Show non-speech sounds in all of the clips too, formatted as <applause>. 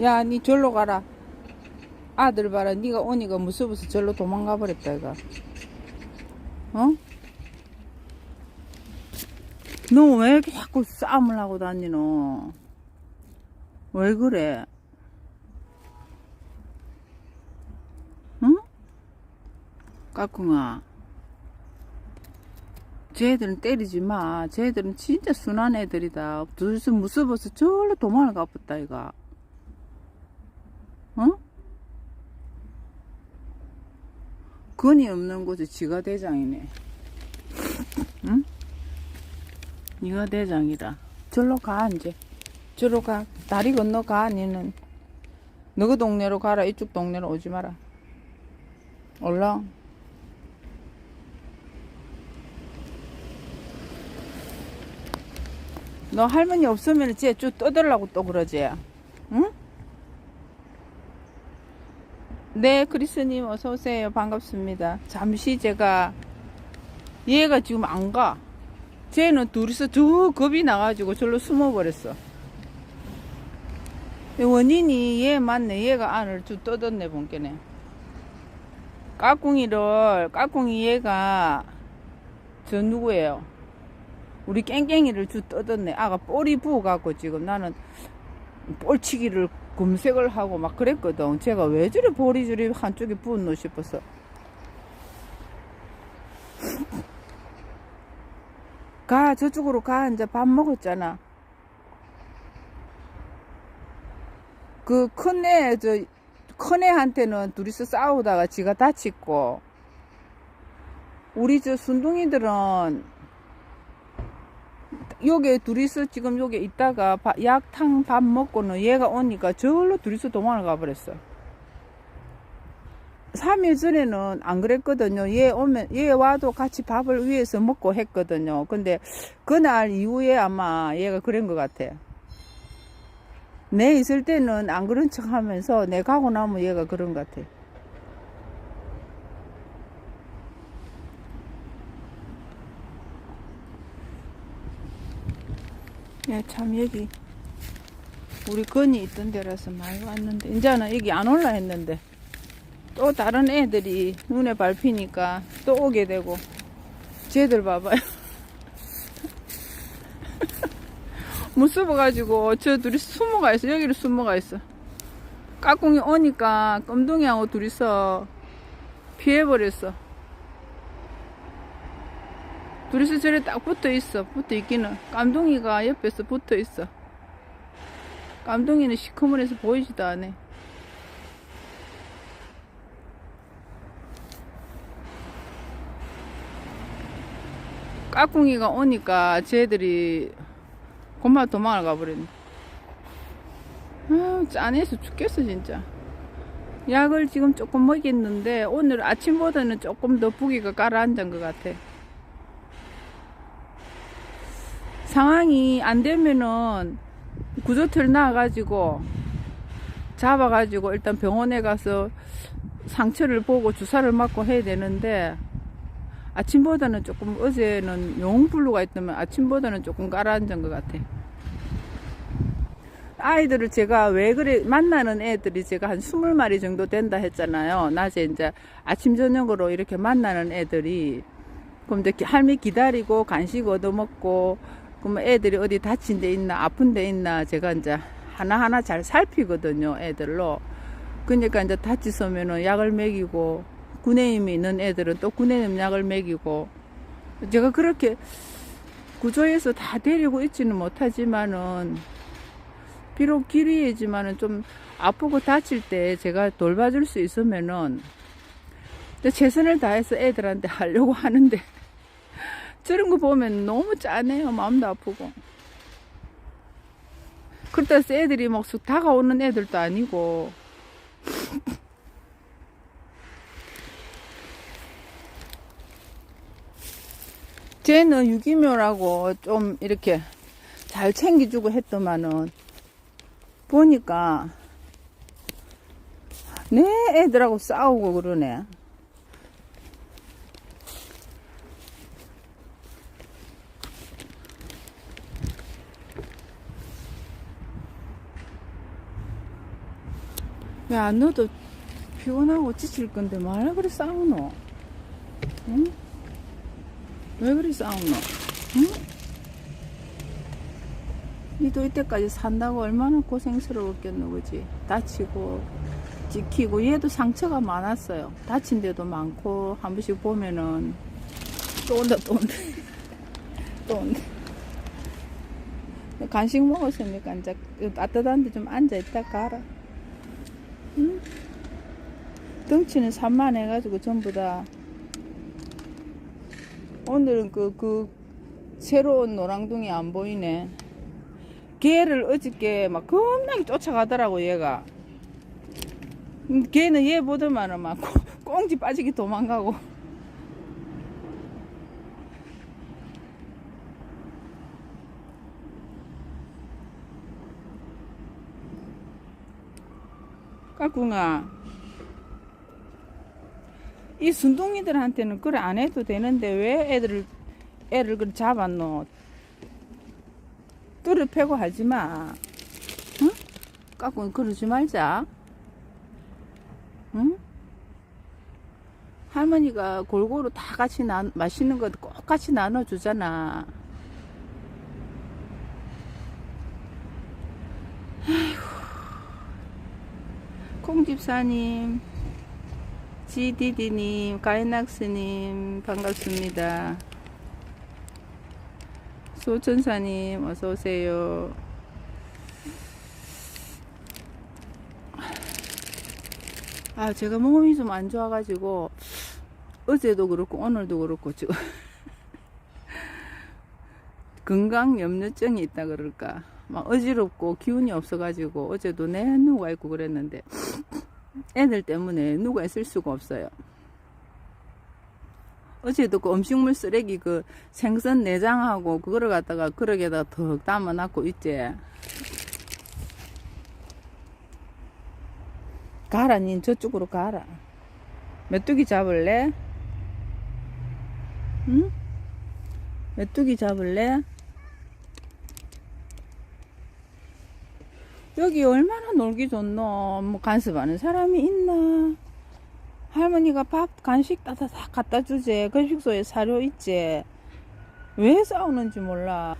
야, 니 절로 가라. 아들 봐라. 니가 오니까 무서워서 절로 도망가 버렸다, 이거. 어? 너 왜 자꾸 싸움을 하고 다니노? 왜 그래? 응? 까꿍아. 쟤들은 때리지 마. 쟤들은 진짜 순한 애들이다. 둘이서 무서워서 절로 도망을 가봤다, 이가. 어? 근이 없는 곳에 지가 대장이네. 응? 니가 대장이다. 절로 가, 이제. 절로 가. 다리 건너 가, 니는. 너그 동네로 가라. 이쪽 동네로 오지 마라. 올라. 너 할머니 없으면 쟤 쭉 떠들라고 또 그러지. 응? 네, 크리스님 어서 오세요. 반갑습니다. 잠시 제가 얘가 지금 안 가. 쟤는 둘이서 저 겁이 나가지고 절로 숨어버렸어. 원인이 얘 맞네. 얘가 안을 쭉 떠졌네 본게네. 까꿍이를 까꿍이 얘가 저 누구예요? 우리 깽깽이를 쭉 떠졌네. 아가 볼이 부어갖고 지금 나는 볼치기를 검색을 하고 막 그랬거든. 제가 왜 저리 저리 한쪽에 부었노 싶어서. 가, 저쪽으로 가. 이제 밥 먹었잖아. 그 큰 애, 저, 큰 애한테는 둘이서 싸우다가 지가 다쳤고, 우리 저 순둥이들은 요게 둘이서 지금 요게 있다가 바- 약탕 밥 먹고는 얘가 오니까 저걸로 둘이서 도망을 가버렸어. 3일 전에는 안 그랬거든요. 얘 오면, 얘 와도 같이 밥을 위에서 먹고 했거든요. 근데 그날 이후에 아마 얘가 그런 것 같아. 내 있을 때는 안 그런 척 하면서 내 가고 나면 얘가 그런 것 같아. 예, 참 여기 우리 건이 있던 데라서 많이 왔는데 이제는 여기 안 올라 했는데 또 다른 애들이 눈에 밟히니까 또 오게 되고 쟤들 봐봐요. <laughs> 무서워가지고 저 둘이 숨어가 있어. 여기를 숨어가 있어. 까꿍이 오니까 껌둥이하고 둘이서 피해버렸어 둘이서 저래 딱 붙어 있어. 붙어 있기는. 깜둥이가 옆에서 붙어 있어. 깜둥이는 시커먼해서 보이지도 않네. 까꿍이가 오니까 쟤들이 고마 도망을 가버렸네. 아, 짠해서 죽겠어, 진짜. 약을 지금 조금 먹였는데, 오늘 아침보다는 조금 더 부기가 가라앉은 것 같아. 상황이 안 되면은 구조틀 나와가지고 잡아가지고 일단 병원에 가서 상처를 보고 주사를 맞고 해야 되는데 아침보다는 조금 어제는 용불루가 있다면 아침보다는 조금 가라앉은 것 같아. 아이들을 제가 왜 그래 만나는 애들이 제가 한 20마리 정도 된다 했잖아요. 낮에 이제 아침 저녁으로 이렇게 만나는 애들이 그럼 이제 할미 기다리고 간식 얻어 먹고 그러면 애들이 어디 다친 데 있나 아픈 데 있나 제가 이제 하나하나 잘 살피거든요 애들로. 그러니까 이제 다치서면은 약을 먹이고 구내염이 있는 애들은 또 구내염 약을 먹이고. 제가 그렇게 구조해서 다 데리고 있지는 못하지만은 비록 길이이지만은 좀 아프고 다칠 때 제가 돌봐줄 수 있으면은 최선을 다해서 애들한테 하려고 하는데 저런 거 보면 너무 짠해요. 마음도 아프고. 그렇다 해서 애들이 막쑥 다가오는 애들도 아니고. <laughs> 쟤는 유기묘라고 좀 이렇게 잘 챙겨주고 했더만은 보니까 내 애들하고 싸우고 그러네. 야, 너도 피곤하고 지칠 건데 말라 그래 싸우노? 응? 왜 그리 싸우노? 응? 니도 이때까지 산다고 얼마나 고생스러웠겠노, 그지? 다치고, 찍히고, 얘도 상처가 많았어요. 다친 데도 많고, 한 번씩 보면은, 또 온다, 또 온다. <laughs> 또 온다. 간식 먹었으니까, 이제 따뜻한 데 좀 앉아 있다 가라. 응? 덩치는 산만해가지고 전부 다 오늘은 그, 그, 새로운 노랑둥이 안 보이네. 걔를 어저께 막 겁나게 쫓아가더라고, 얘가. 음, 걔는 얘 보더만은 막 꽁- <laughs> 꽁지 빠지게 도망가고. 까꿍아. 이 순둥이들한테는 그래 안 해도 되는데 왜 애들을 애를 그래 잡았노? 뚫을 패고 하지 마. 응? 까꿍 그러지 말자. 응? 할머니가 골고루 다 같이 나, 맛있는 거꼭 같이 나눠주잖아. 아이고. 콩집사님. 지디디님, 가이낙스님, 반갑습니다. 소천사님, 어서오세요. 아, 제가 몸이 좀 안 좋아가지고, 어제도 그렇고, 오늘도 그렇고, 지금. <laughs> 건강 염려증이 있다 그럴까. 막 어지럽고, 기운이 없어가지고, 어제도 내 누가 있고 그랬는데, 애들 때문에 누가 있을 수가 없어요. 어제도 그 음식물 쓰레기 그 생선 내장하고 그거를 갖다가 그러게다 턱 담아놨고 있지. 가라, 닌 저쪽으로 가라. 메뚜기 잡을래? 응? 메뚜기 잡을래? 여기 얼마나 놀기 좋노? 뭐 간섭하는 사람이 있나? 할머니가 밥 간식 따다닥 갖다 주지. 급식소에 사료 있지. 왜 싸우는지 몰라.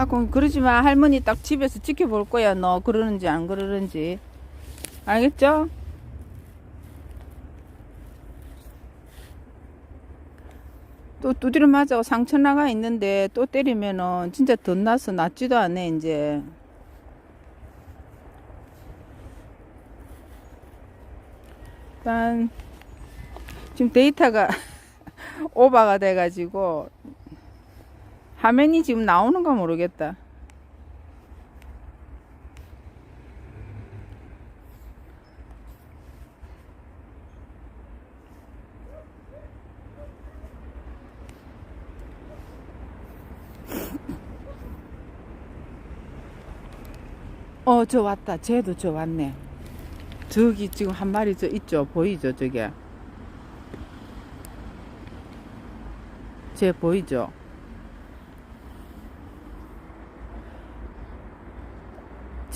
까꿍 그러지 마. 할머니 딱 집에서 지켜볼 거야 너. 그러는지 안 그러는지. 알겠죠? 또 두드려 맞아. 상처 나가 있는데 또 때리면은 진짜 덧 나서 낫지도 않네 이제. 일단 지금 데이터가 <laughs> 오버가 돼가지고 화면이 지금 나오는가 모르겠다. 어, 저 왔다. 쟤도 저 왔네. 저기 지금 한 마리 저 있죠? 보이죠? 저게. 쟤 보이죠?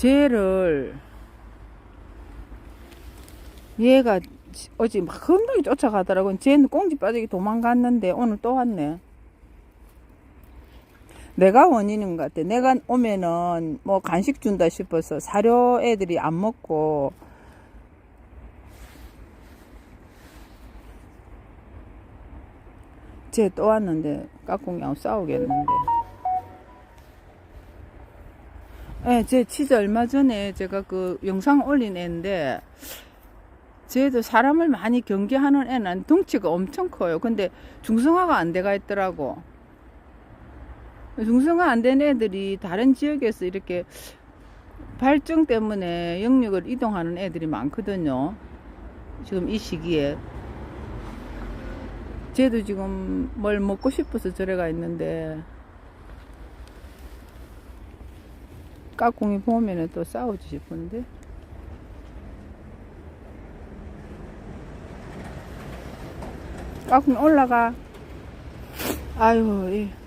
쟤를 얘가 어제 막 겁나게 쫓아가더라고. 쟤는 꽁지 빠지게 도망갔는데 오늘 또 왔네. 내가 원인인 것 같아. 내가 오면은 뭐 간식 준다 싶어서 사료 애들이 안 먹고 쟤 또 왔는데 까꿍이하고 싸우겠는데. 예, 제 치즈 얼마 전에 제가 그 영상 올린 애인데, 쟤도 사람을 많이 경계하는 애는 덩치가 엄청 커요. 근데 중성화가 안 돼가 있더라고. 중성화 안 된 애들이 다른 지역에서 이렇게 발정 때문에 영역을 이동하는 애들이 많거든요. 지금 이 시기에. 쟤도 지금 뭘 먹고 싶어서 저래가 있는데, 까꿍이 보면 또 싸우지 싶은데 까꿍이 올라가. 아유 이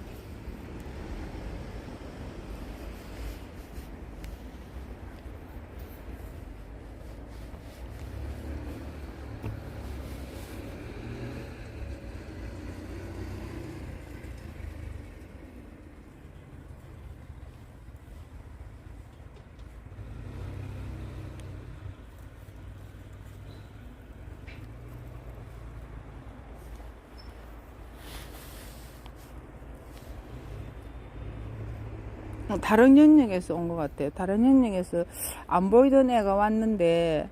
다른 연령에서 온 것 같아요. 다른 연령에서 안 보이던 애가 왔는데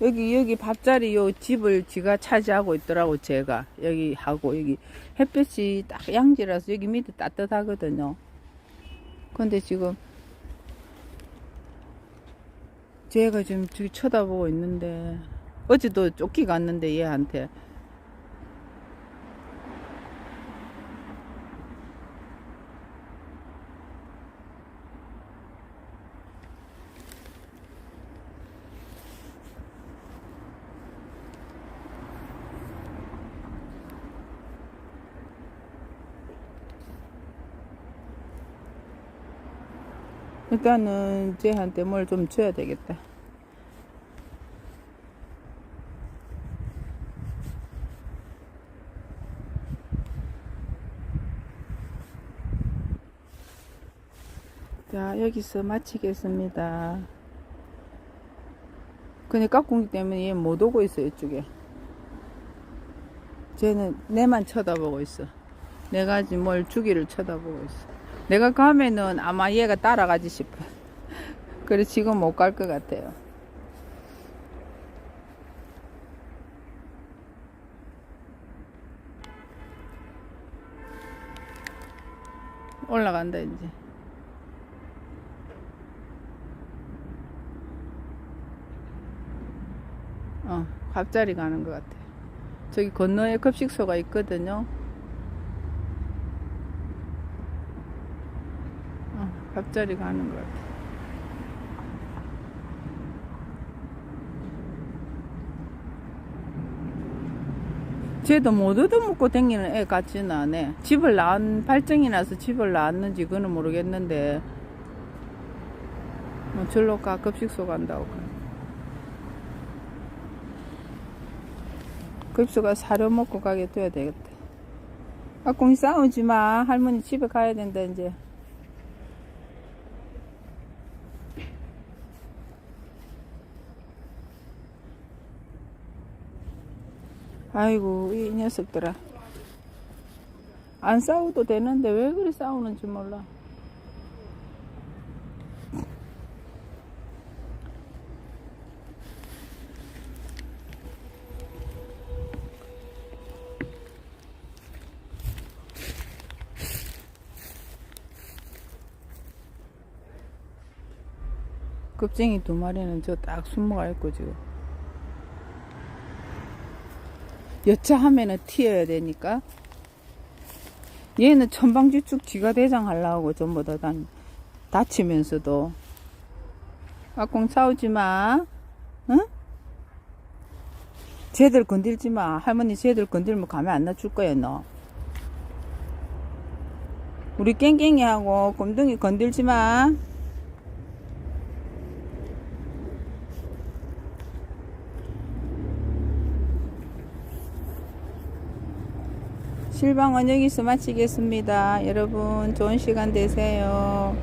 여기 여기 밥자리 요 집을 지가 차지하고 있더라고 제가 여기 하고 여기 햇볕이 딱 양지라서 여기 밑에 따뜻하거든요. 근데 지금 제가 지금 저기 쳐다보고 있는데 어제도 쫓기 갔는데 얘한테 일단은 쟤한테 뭘 좀 줘야 되겠다. 자, 여기서 마치겠습니다. 근데 깍꿍이 때문에 얘 못 오고 있어, 이쪽에. 쟤는 내만 쳐다보고 있어. 내가 지금 뭘 주기를 쳐다보고 있어. 내가 가면은 아마 얘가 따라가지 싶어. 그래, 지금 못 갈 것 같아요. 올라간다, 이제. 어, 밥자리 가는 것 같아. 저기 건너에 급식소가 있거든요. 어, 밥자리 가는 것 같아. 쟤도 못 얻어먹고 댕기는 애 같지는 않네. 집을 낳은, 발정이 나서 집을 낳았는지 그는 모르겠는데, 뭐 절로 가, 급식소 간다고. 급수가 사료 먹고 가게 둬야 되겠다. 아꿈이 싸우지 마. 할머니 집에 가야 된다, 이제. 아이고, 이 녀석들아. 안 싸워도 되는데 왜 그리 싸우는지 몰라. 급쟁이 두 마리는 저 딱 숨어가 있고 지금 여차하면은 튀어야 되니까. 얘는 천방지축 지가 대장 하려고 전부 다 단, 다치면서도. 아공 싸우지 마. 응? 쟤들 건들지 마. 할머니 쟤들 건들면 가면 안 놔줄 거야 너. 우리 깽깽이하고 곰둥이 건들지 마 실방은 여기서 마치겠습니다. 여러분 좋은 시간 되세요.